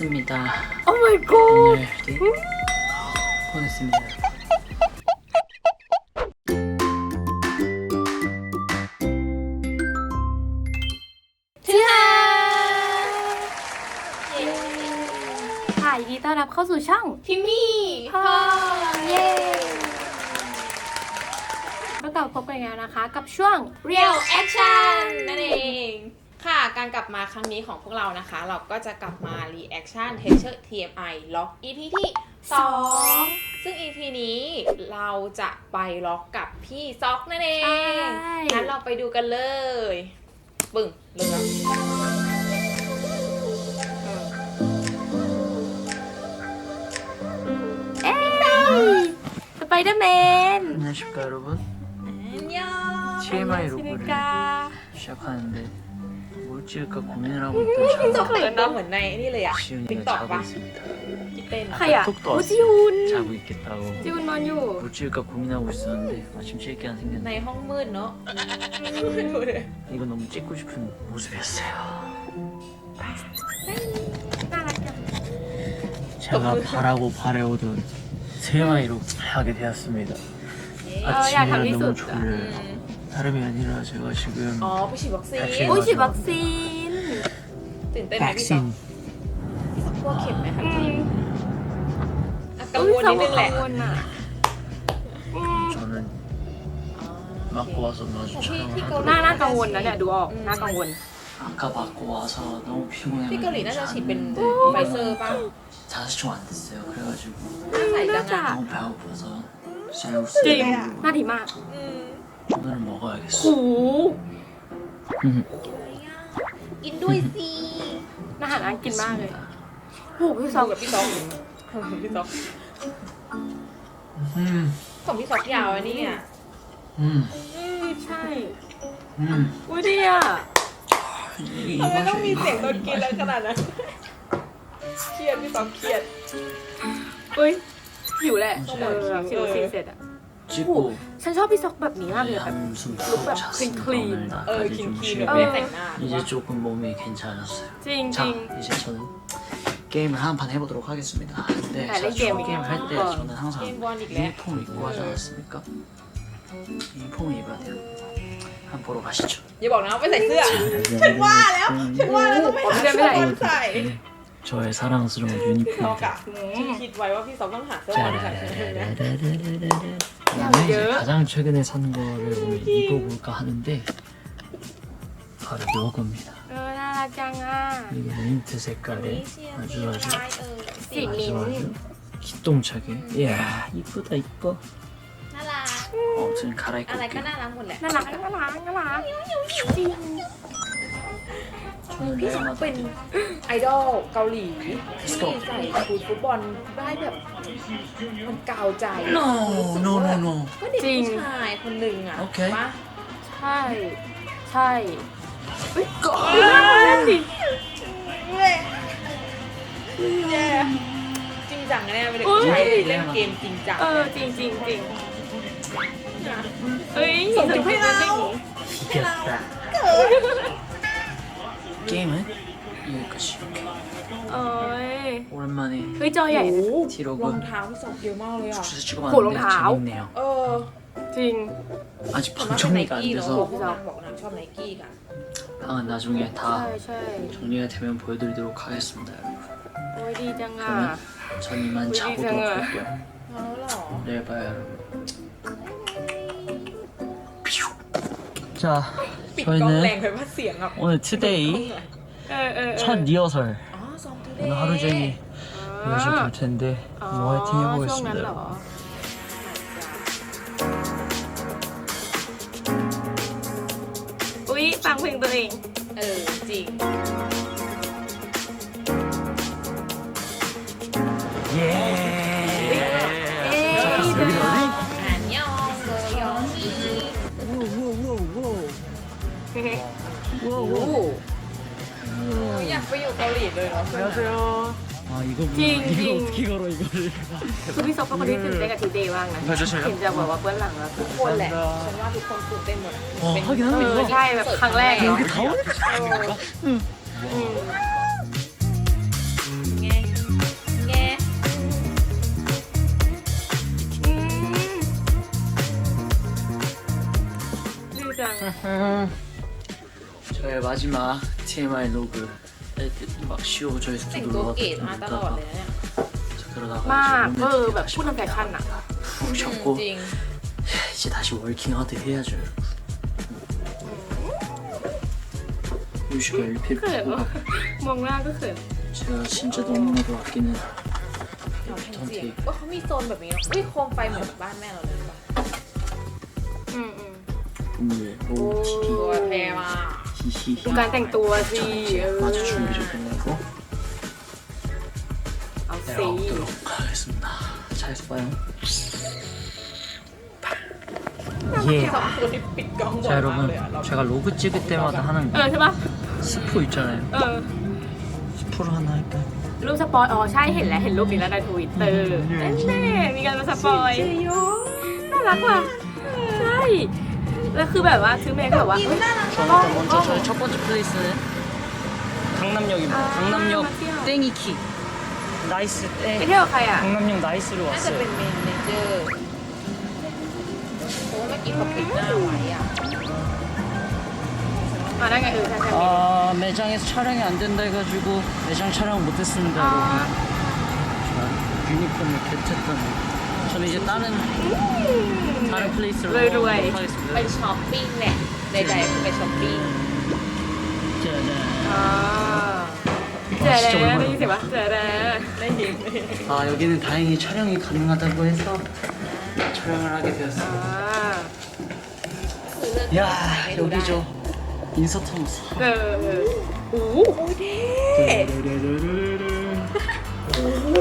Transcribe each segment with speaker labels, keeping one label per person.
Speaker 1: 했습니다.
Speaker 2: Oh my god
Speaker 1: 오늘이 보냈습니다.
Speaker 2: 자 ค่ะยินดีต้อนรับเข้าสู่ช่อง
Speaker 3: พิมมี่
Speaker 2: พ่อเย้ก็กลับมาพบกันอีกแล้วนะคะ กับช่วง
Speaker 3: เรียลแอคชั่นนั่นเอง ค่ะ การกลับมาครั้งนี้ของพวกเรานะคะ เราก็จะกลับมา reaction t e a c h e r TMI ล็อก EP ที่ 2 ซึ่ง EP นี้เราจะไปล็อกกับพี่ซอกนั่นเอง
Speaker 2: ใช่
Speaker 3: งั้นเราไปดูกันเลย ปึ้งเริ่มแล้วเออ
Speaker 2: เอ้ยสไปเดอร์แมน
Speaker 1: 안녕하십니까 여러분.
Speaker 3: อันยอง
Speaker 1: TMI
Speaker 2: ชินิ
Speaker 1: 로그를
Speaker 2: กา
Speaker 1: 시작하는데 뭘 찍을까 고민을 하고
Speaker 3: พี่ซ
Speaker 1: 있던
Speaker 3: อกแต่งตัวเหมือนในนี่เลยอะ
Speaker 1: 참
Speaker 3: ติ๊ก
Speaker 1: 지훈이가
Speaker 3: ต็อก
Speaker 1: 자고
Speaker 3: ปะ
Speaker 1: 있습니다.
Speaker 3: ที่เต้น
Speaker 2: ใครอ่ะ
Speaker 1: ตุ๊กตา
Speaker 2: โอ้จิยุน
Speaker 1: 자고 있겠다고
Speaker 2: จิยุนนอนอยู่
Speaker 1: 뭘 찍을까 고민하고 있었는데 마침 찍을 게 하나
Speaker 3: ใน
Speaker 1: 생겼네.
Speaker 3: ห้องมืดเนาะดูเลย
Speaker 1: 이거 너무 찍고 싶은 모습이었어요.
Speaker 2: น่ารักจัง
Speaker 1: 제가 바라고 바래오던 TMI로 하게 되었습니다.
Speaker 2: 어, 야, 감기
Speaker 1: 아침이라 너무
Speaker 2: 있었다.
Speaker 1: 졸려요.
Speaker 3: อืม
Speaker 1: 다름이 아니라 제가 지금
Speaker 3: อ๋อไปฉีดวัคซีน
Speaker 1: ไปฉีด
Speaker 2: โอ้ยฉีดวัคซีน
Speaker 3: ตื่นเต้นไหมพี่ซอก
Speaker 1: 백신
Speaker 3: พี่ซอกกลัวเข็มไหมคะ
Speaker 2: อืม
Speaker 3: อ่ะกังวลนิดนึงแหละ
Speaker 2: กังวลอ่ะอืม
Speaker 1: 저는
Speaker 3: อ๋อ
Speaker 1: 맞고 와서 아주
Speaker 3: 피-
Speaker 1: 촬영을
Speaker 3: 피가
Speaker 1: 하도록
Speaker 2: น่าน่ากังวลนะเนี่ยดูออก
Speaker 3: อืม
Speaker 2: น่ากังวล
Speaker 1: 아까 맞고 와서 너무 피곤해
Speaker 3: ที่เกาหลีน่าจะฉีดเป็นไฟเซอร์ป่ะ
Speaker 1: 5시쯤 안 됐어요 그래가지고
Speaker 3: ใส่จั
Speaker 2: น่าง จะ
Speaker 3: อ่ะ
Speaker 1: 너무 배고파서
Speaker 2: จริง
Speaker 1: 쌀국수를
Speaker 2: น่าดีมาก
Speaker 3: อืม
Speaker 1: 오늘은
Speaker 2: โห
Speaker 1: 먹어야겠어
Speaker 3: กินด้วยสิ
Speaker 2: น่าหาน่ากินมากเลย
Speaker 1: 먹겠습니다.
Speaker 2: โหพี่ซ
Speaker 3: ซอ
Speaker 2: อง
Speaker 3: กับพี่ซอกพี่ซอก
Speaker 1: 음,
Speaker 3: ของพี่ซอกยาวอันนี้อ่ะ
Speaker 1: 음,
Speaker 2: ใช่
Speaker 1: 음.
Speaker 2: อุ้ยดีอ่ะ
Speaker 1: 이
Speaker 3: ทำไมต้องมี
Speaker 1: 맛이
Speaker 3: เสียงตอนกินแล้วขนาดนั้นเครียดพี่ซอกเครียด
Speaker 2: อุ้ยหิวแหละ
Speaker 1: ใช่
Speaker 2: เออฉีดวัคซีนเสร็จอ่ะ
Speaker 1: 찍고
Speaker 2: ฉันชอบพี่ซอกแบบนี้มากเลยแบบ
Speaker 1: 한숨
Speaker 2: 룩
Speaker 1: 푹
Speaker 2: แบบ
Speaker 1: 잤습니다
Speaker 2: clean,
Speaker 1: 오늘
Speaker 3: เออ
Speaker 1: 나까지
Speaker 3: คิน
Speaker 1: 좀
Speaker 3: คีน
Speaker 1: 쉬고
Speaker 3: แบบไม่แต่งหน้า
Speaker 1: 이제 조금 몸이 괜찮았어요
Speaker 2: จริงจ
Speaker 1: 자
Speaker 2: ริง
Speaker 1: 이제 저는 게임을 한 판 해보도록 하겠습니다 근데
Speaker 2: 아,
Speaker 1: 제가
Speaker 2: 게임,
Speaker 1: 게임 할 때
Speaker 2: 어.
Speaker 1: 저는
Speaker 3: เก
Speaker 1: 항상
Speaker 3: มบอลอีกแล้ว
Speaker 1: 유니폼을 입고 하지 않았습니까? 유니폼을 입어야 돼요 한번 보러 가시죠
Speaker 3: อย่าบอกนะว่าไปใส่เสื้อ ฉันว่าแล้ว ฉันว่าแล้วต้องไปหา
Speaker 2: ไม่
Speaker 3: เสื้
Speaker 2: ได้
Speaker 3: อบอลใส่
Speaker 1: 네, 저의 사랑스러운
Speaker 3: ซอก
Speaker 1: 유니폼입니다
Speaker 3: อะฉันคิดไว้ว่าพี่ซอกต้องหาเสื้อบอลใส่ใช่ไหม
Speaker 1: 그다음에 이제 가장 최근에 산 거를 오늘 입어볼까 하는데 바로 이거입니다
Speaker 2: เออน่ารักจังอ่ะ
Speaker 1: 이거 민트 색깔에 아주 아주
Speaker 2: สีมิ้น
Speaker 1: 아주 아주 기똥차게 이야 이쁘다 이뻐
Speaker 3: น่ารัก
Speaker 1: 어 지금 갈아입고
Speaker 3: อะไรก็
Speaker 1: 올게요
Speaker 3: น่ารักหมดแหละ
Speaker 2: น่ารักน่ารักน่ารักจริง
Speaker 3: พี่ชอบเป็นไอดอลเกาหลีที่ใส่ฟุตบอลได้แบบมันเกาใจ
Speaker 1: no รู้สึ no ว่า no no
Speaker 3: ก็เด็กจริง ผู้ชายคนหนึ่งอะ
Speaker 1: โอเค
Speaker 3: ปะ
Speaker 2: ใช่ ใช่ก็
Speaker 3: แย่จริงจังแน่เป็เด็กผู้ชายเล่นเกมจริงจัง
Speaker 2: เออจริงจริงจริงเฮ้ย
Speaker 3: ส่งถึงให้เรา
Speaker 1: เก็บตา 게임은 여기까지 이렇게
Speaker 2: เอ้ย
Speaker 1: 오랜만에
Speaker 2: เฮ้ยจอใหญ่
Speaker 3: โอ้
Speaker 2: นะ
Speaker 3: โห
Speaker 1: 디로그
Speaker 3: รองเท้าพี่ซอกเยอะมากเลยอ่ะ
Speaker 1: 주스
Speaker 2: 고롱
Speaker 1: 찍어봤는데
Speaker 2: 다오?
Speaker 1: 재밌네요
Speaker 3: เออ
Speaker 2: จริง
Speaker 1: 아직
Speaker 3: ส่วนมากเป็นไน
Speaker 1: 방정리가 안
Speaker 3: กี้เนาะ
Speaker 1: 돼서
Speaker 3: นางบอกนางชอบไนกี้กัน
Speaker 1: 방은 나중에
Speaker 2: ใช่
Speaker 1: 다
Speaker 2: ใช่
Speaker 1: 정리가 되면 보여드리도록 하겠습니다 여러분
Speaker 2: โอ้ยดีจังอ่ะ
Speaker 1: 그러면 전 이만
Speaker 2: 우리
Speaker 1: 자보도록
Speaker 2: 이상아.
Speaker 1: 할게요
Speaker 3: เอาแล้วเหรอ
Speaker 1: 내일 봐요 여러분 자
Speaker 3: ปิดกล้องแรง
Speaker 1: 저희는
Speaker 3: ไปว่าเสียงอ่ะ
Speaker 1: 오늘 투데이
Speaker 2: เออเออเออ
Speaker 1: 첫 리허설
Speaker 3: อ๋อซองทูเด
Speaker 1: 오늘 하루 종일 리허설 볼 텐데
Speaker 2: อ๋อ
Speaker 1: 뭐 화이팅
Speaker 2: ช่วงนั้น
Speaker 1: 해보겠습니다
Speaker 2: เหรอ
Speaker 1: 여러분
Speaker 2: อุ๊ยฟังเพลงตัวเอง
Speaker 3: เออจริง
Speaker 2: อ
Speaker 3: ยากไปอยู่เกาหลีเลยเนาะ
Speaker 1: 안녕하세 요. 아 이거 뭐,
Speaker 2: 징,
Speaker 1: 이거
Speaker 2: 징.
Speaker 1: 어떻게 걸어 이거 를?
Speaker 2: คือพี่ซบเป็นคนที่ตื่นเต้นกับทีเดย์มากนะ
Speaker 1: เขาจะใช้
Speaker 2: เห็นจากแบบว่าเบื้องหลังแล้ว
Speaker 3: ทุกคนแหละ ฉันว่าทุกคนตื่นเต้นหมด
Speaker 1: 와 เป็น 하긴
Speaker 2: เอ
Speaker 1: 하네
Speaker 2: อ
Speaker 1: 이 거.
Speaker 2: ใช่แบบครั้งแรกเนาะ
Speaker 1: 이렇게 다 오는 거 야? แงแง
Speaker 2: ดี
Speaker 3: จัง 음.
Speaker 1: 저의 마지막 TMI 로그 애들 막 쉬워져 있어
Speaker 3: แต่งตัวเก๋มาตลอดเลยนะเนี่ย
Speaker 1: 그러다가
Speaker 2: มาก
Speaker 1: 이제
Speaker 2: เออ
Speaker 1: 룸메이트가
Speaker 2: แบบ
Speaker 1: 다시
Speaker 2: พูดทางแฟชั่นอะ
Speaker 1: 푹
Speaker 3: จ
Speaker 1: 쉬었고
Speaker 3: ริง
Speaker 1: 이제 다시 월킹 하드 해야죠 여러분 유시가 LP를
Speaker 2: เขิน
Speaker 1: 보고
Speaker 2: วะมองหน้าก็เขิน
Speaker 1: 제가 진짜 너무나도 아끼는
Speaker 3: เราแทนเสียง
Speaker 1: 턴테이프
Speaker 3: ว่าเขามีโซนแบบนี้เนอะอุ้ยโคมไฟเหมือนบ้านแม่เราเลยป่ะ
Speaker 2: อืมอืม
Speaker 1: 오늘 로
Speaker 3: ตัวแพรมา
Speaker 1: TV
Speaker 2: ดูการแต่งตัวสิเออ
Speaker 1: 마저 준비 좀 끝내고
Speaker 2: เอาสิ
Speaker 1: 내려오도록 하겠습니다 잘해서 봐요
Speaker 3: สองคนที่ปิดกล้องบ่อย
Speaker 1: 자
Speaker 3: มากเลย
Speaker 1: 여러분
Speaker 3: อะเรา
Speaker 1: 제가 로그 찍을 때마다 하는
Speaker 2: เออใช่ปะ
Speaker 1: 스포 있잖아요
Speaker 2: เออ
Speaker 1: 스포를 하나 할까요?
Speaker 2: รูปสปอยอ๋อใช่เห็นแล้วเห็นรูปนี้แล้วในทวิตเตอร์แน่ๆมีการมาสปอยน่ารักว่ะใช่ แล้วคือแบบว่าชื่อเมย์ก็แบบว่าเอ้ย
Speaker 1: 저는 일단 먼저 저의 첫 번째 플레이스는 강남역입니다
Speaker 2: 아,
Speaker 1: 강남역
Speaker 2: 맞아요.
Speaker 1: 땡이키 나이스
Speaker 2: ไป
Speaker 1: 땡
Speaker 2: เที่ยวกับใครอ่ะ
Speaker 1: 강남역 나이스로
Speaker 3: น่าจะ
Speaker 1: 왔어요
Speaker 3: เป็นเมนเจอร์เพราะว่าเมื่อกี้เขาปิดหน้าไว้อะ
Speaker 2: มาได้ไงเออใช่ใช่
Speaker 1: 아 매장에서 촬영이 안 된다 해가지고 매장 촬영을 못했습니다
Speaker 2: 아.
Speaker 1: 여러분 제가 유니폼을 겟했더니 저는 이제 다른 다른 플레이스로
Speaker 2: 왜 이리 와?
Speaker 3: ไป
Speaker 1: 가보도록 하겠습니다
Speaker 3: ช้อปปิ้งแหละใดๆคือไปช้อปปิ้ง
Speaker 1: 짜잔
Speaker 2: อ่าเจอแล้วได้ยินเสียงปะเจอแล้ว
Speaker 3: ได้ยิน
Speaker 1: 아 여기는 다행히 촬영이 가능하다고 해서 촬영을 하게
Speaker 2: อ่า
Speaker 1: 되었습니다
Speaker 3: คือเลือก
Speaker 1: 야
Speaker 3: ให้ดูได้
Speaker 1: 여기죠 인서트하우스
Speaker 2: เออเออโอ้โห
Speaker 3: โอ้ยเท่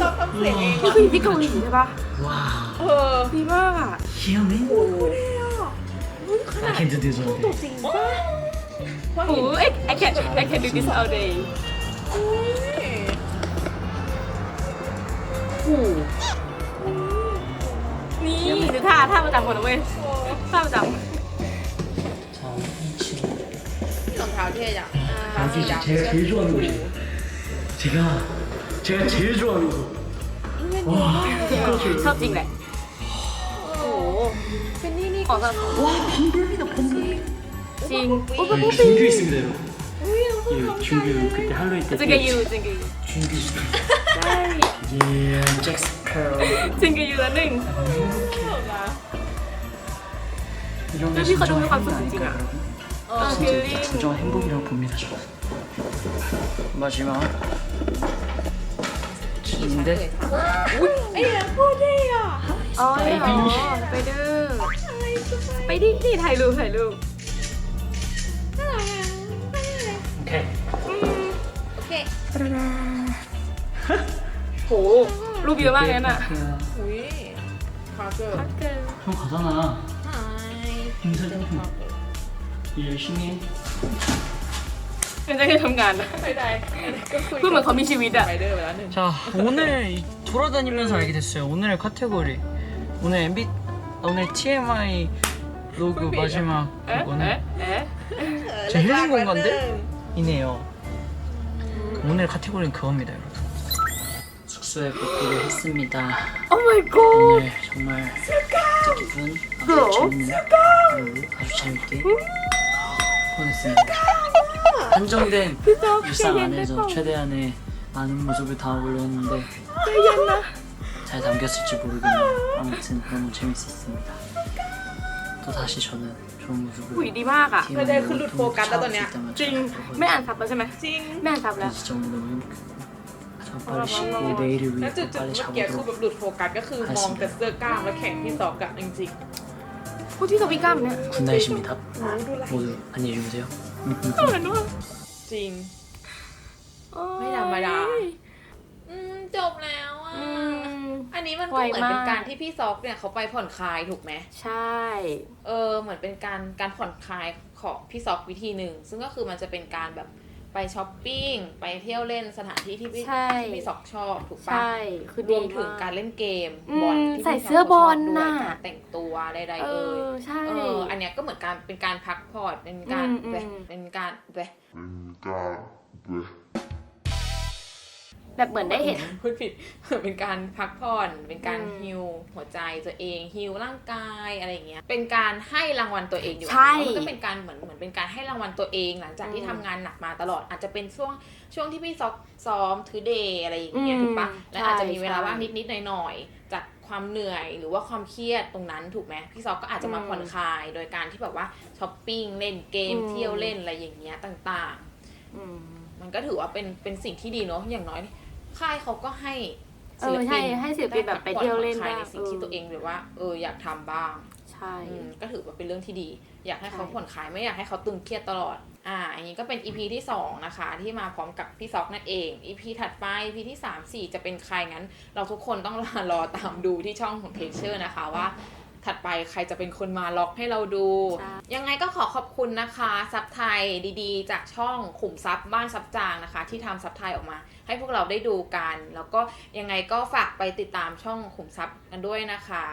Speaker 3: เราทำเสียงเอง
Speaker 2: นี่คืออยู่ที่เกาหลีใช่ปะ
Speaker 1: 와
Speaker 3: เออ
Speaker 2: ดีมากอ่ะ
Speaker 1: 희연해? I can't do this all day
Speaker 3: จริงป่ะเพ ราะ
Speaker 2: โอ้
Speaker 3: เห็น
Speaker 2: โห I I can I can do this all day โอ้โหนี่คือท่าท่าประจำคนนะเว้ยท่าประจ
Speaker 1: 자 2층
Speaker 3: รองเท้าเท่จัง
Speaker 1: 여기 제가 제일 좋아하는 곳이에요 제가 제가 제일 좋아하는 곳 와, ำ
Speaker 2: ชอบจริงแหละ 아,
Speaker 1: 와 범블비다
Speaker 2: 범블비.
Speaker 1: 여기 준규 있습니다 여러분. 예, 예 준규 그때 할로윈 때
Speaker 2: 징그유 징그유
Speaker 1: 준규
Speaker 2: 있습니다
Speaker 1: 예 잭스페로
Speaker 2: 징그유라는?
Speaker 1: 이 정도
Speaker 2: 준비가
Speaker 1: 진정
Speaker 2: 너무
Speaker 1: 행복 아닐까요
Speaker 2: 감사합니다.
Speaker 1: 여러분?
Speaker 2: 어
Speaker 1: 진짜 빌린 진정 행복이라고 봅니다 저 마지막.
Speaker 3: 침대 哎呀，破这样！ อุ้ยไอ้เนี่ยโคตรเท่อะ
Speaker 2: อ๋อเหรอไปเด้อไปดิที่ถ่ายรูปถ่ายรูป
Speaker 1: 오케이.
Speaker 3: โอเค
Speaker 2: โหรูปเยอะมากเลยน่ะ
Speaker 3: อุ้ยพาร์เกอร์
Speaker 2: พักเกิน
Speaker 1: 형 가잖아.
Speaker 3: หาย
Speaker 1: 힘들다. 일 열심히 해.
Speaker 2: เป็นจะแค่ทำงานนะ
Speaker 3: ไม่ได้ก็คุย
Speaker 2: พูดเหมือนเขามีชีวิตอะ
Speaker 3: ไปเดอร์ไปแล้วหนึ่ง
Speaker 1: 자 오늘 이- 돌아다니면서 알게 됐어요 오늘의 카테고리 오늘 MB 아, 오늘 TMI 로그 마지막 그거는? 제 힐링 공간데? 네, 이네요. 오늘 카테고리는 그겁니다, 여러분. 숙소에 복귀를 했습니다.
Speaker 2: 오 마이 갓.
Speaker 1: 오늘 정말
Speaker 2: 기분
Speaker 1: 아주 재밌는 하루 아주 재밌게 보냈습니다. 한정된 일상 안에서 최대한의 많은 모습을 다 보려는데 잘 담겼을지 모르겠네요 아무튼 너무 재밌었습니다 또 다시 저는 좋은 모습을
Speaker 2: หุยดีมากอะ
Speaker 3: ไม่ได้คือหลุดโฟกัสแล้วตอนเนี้ย
Speaker 2: จริง ไม่อ่านซับแล้วใช่ไหม
Speaker 3: จริง
Speaker 2: ไม่อ่านซับแล้ว
Speaker 1: 진짜 오늘 너무 행복했고 저 빨리 씻고 내일을
Speaker 3: แล้ว
Speaker 1: 위해
Speaker 3: จุด
Speaker 1: 또
Speaker 3: จุด
Speaker 1: 빨리
Speaker 3: เมื่อกี้คือ
Speaker 1: 자보도록
Speaker 3: แบบหลุดโฟกัสก็คือมองแต่เสื้อกล้ามแล้วแข่งที่ซอกอะจริง
Speaker 2: พูดที่สวิก้ามเนี่ย
Speaker 1: 굿나잇입니다
Speaker 3: ๆโอ้ดูไร
Speaker 1: 모두 안녕히 주무세요
Speaker 2: เหมือนว่า
Speaker 3: จริง
Speaker 2: โอ้ย
Speaker 3: ไม่ธรรมดา อื นนี้มันก็
Speaker 2: ไว
Speaker 3: เหมือนเป็น
Speaker 2: มาก
Speaker 3: การที่พี่ซอกเนี่ยเขาไปผ่อนคลายถูกไหม
Speaker 2: ใช่
Speaker 3: เออเหมือนเป็นการการผ่อนคลายของพี่ซอกวิธีหนึ่งซึ่งก็คือมันจะเป็นการแบบไปช้อปปิ้งไปเที่ยวเล่นสถานที่ที่พี่
Speaker 2: ใช่
Speaker 3: ที่พี่ซอกชอบถูกปะ
Speaker 2: ใช่คือ
Speaker 3: ร
Speaker 2: ดี
Speaker 3: วมถึง
Speaker 2: ม
Speaker 3: การเล่นเกม
Speaker 2: อืม
Speaker 3: บอลที่
Speaker 2: ใส่
Speaker 3: พี่ซก
Speaker 2: เสื้อบอล
Speaker 3: ชด้วย
Speaker 2: น่ะ
Speaker 3: การแต่งตัวใด
Speaker 2: เอ
Speaker 3: ๆเอ่ย
Speaker 2: อใช่
Speaker 3: เอออันเนี้ยก็เหมือนการเป็นการพักผ่อนเป็นการ
Speaker 2: อืมอืม
Speaker 3: แบบเป็นการ แบบ
Speaker 4: Venga, ve.
Speaker 2: แบบเหมือนได้เห็น
Speaker 3: พูดผิดเป็นการพักผ่อนเป็นการ
Speaker 2: อืม
Speaker 3: ฮิลหัวใจตัวเองฮิลร่างกายอะไรอย่างเงี้ยเป็นการให้รางวัลตัวเองอยู่
Speaker 2: ใช่
Speaker 3: มันก็เป็นการเหมือนเหมือนเป็นการให้รางวัลตัวเองหลังจากที่
Speaker 2: อืม
Speaker 3: ทำงานหนักมาตลอดอาจจะเป็นช่วงช่วงที่พี่ซ้อมซ้อมทือเดย์อะไรอย่างเงี้ย
Speaker 2: อืม
Speaker 3: ถูกปะและอาจจะมี
Speaker 2: ใช่
Speaker 3: เวลาว่าง
Speaker 2: ใช่
Speaker 3: นิดๆหน่อยๆจากความเหนื่อยหรือว่าความเครียดตรงนั้นถูกไหมพี่ซอกก็อาจจะมา
Speaker 2: อืม
Speaker 3: ผ่อนคลายโดยการที่แบบว่าช้อปปิ้งเล่นเกม
Speaker 2: อืม
Speaker 3: เที่ยวเล่นอะไรอย่างเงี้ยต่างๆ
Speaker 2: อืม
Speaker 3: มันก็ถือว่าเป็นเป็นสิ่งที่ดีเนาะอย่างน้อย ค่ายเขาก็ให้
Speaker 2: เออใช่ให้ศิลปินแบบไปเที่ยวเล่น
Speaker 3: ได้
Speaker 2: บ้าง
Speaker 3: ในสิ่งที่
Speaker 2: เออ
Speaker 3: ตัวเองแบบว่าเอออยากทำบ้าง
Speaker 2: ใช่
Speaker 3: อืมก็ถือว่าเป็นเรื่องที่ดี อยากให้เขา
Speaker 2: ใช่
Speaker 3: ผ่อนคลายไม่อยากให้เขาตึงเครียดตลอด อ่า อันนี้ก็เป็น EP ที่ 2 นะคะ ที่มาพร้อมกับพี่ซอกนั่นเอง EP ถัดไป EP ที่ 3 4 จะเป็นใครงั้น เราทุกคนต้องรอรอตามดูที่ช่องของเทเชอร์นะคะว่า ถัดไปใครจะเป็นคนมาล็อกให้เราดู
Speaker 2: ใช่
Speaker 3: ยังไงก็ขอขอบคุณนะคะ ซับไทยดีๆ จากช่องขุมซับบ้านซับจางนะคะ ที่ทำซับไทยออกมา ให้พวกเราได้ดูกัน แล้วก็ยังไงก็ฝากไปติดตามช่องขุมซับกันด้วยนะคะ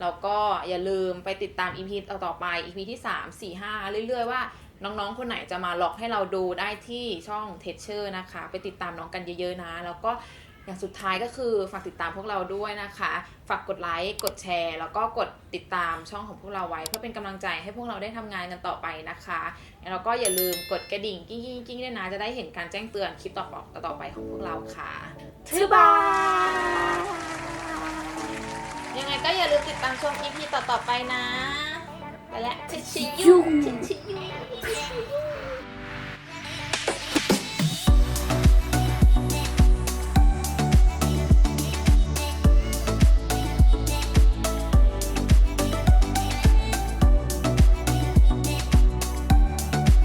Speaker 3: แล้วก็อย่าลืมไปติดตาม EP ต่อๆไป EP ที่ 3 4 5 เรื่อยๆว่าน้องๆ คนไหนจะมาล็อกให้เราดูได้ที่ช่องเทเชอร์นะคะ ไปติดตามน้องกันเยอะๆนะ แล้วก็ อย่างสุดท้ายก็คือฝากติดตามพวกเราด้วยนะคะ ฝากกดไลค์ กดแชร์ แล้วก็กดติดตามช่องของพวกเราไว้ เพื่อเป็นกำลังใจให้พวกเราได้ทำงานกันต่อไปนะคะแล้วก็อย่าลืมกดกระดิ่งกิ้งกิ้งกิ้งด้วยนะ จะได้เห็นการแจ้งเตือนคลิปต่อๆต่อๆไปของพวกเราค่ะทืบายยังไงก็อย่าลืมติดตามชม EP ต่อๆไปนะ ไปแล้วชิชิยูชิชิยู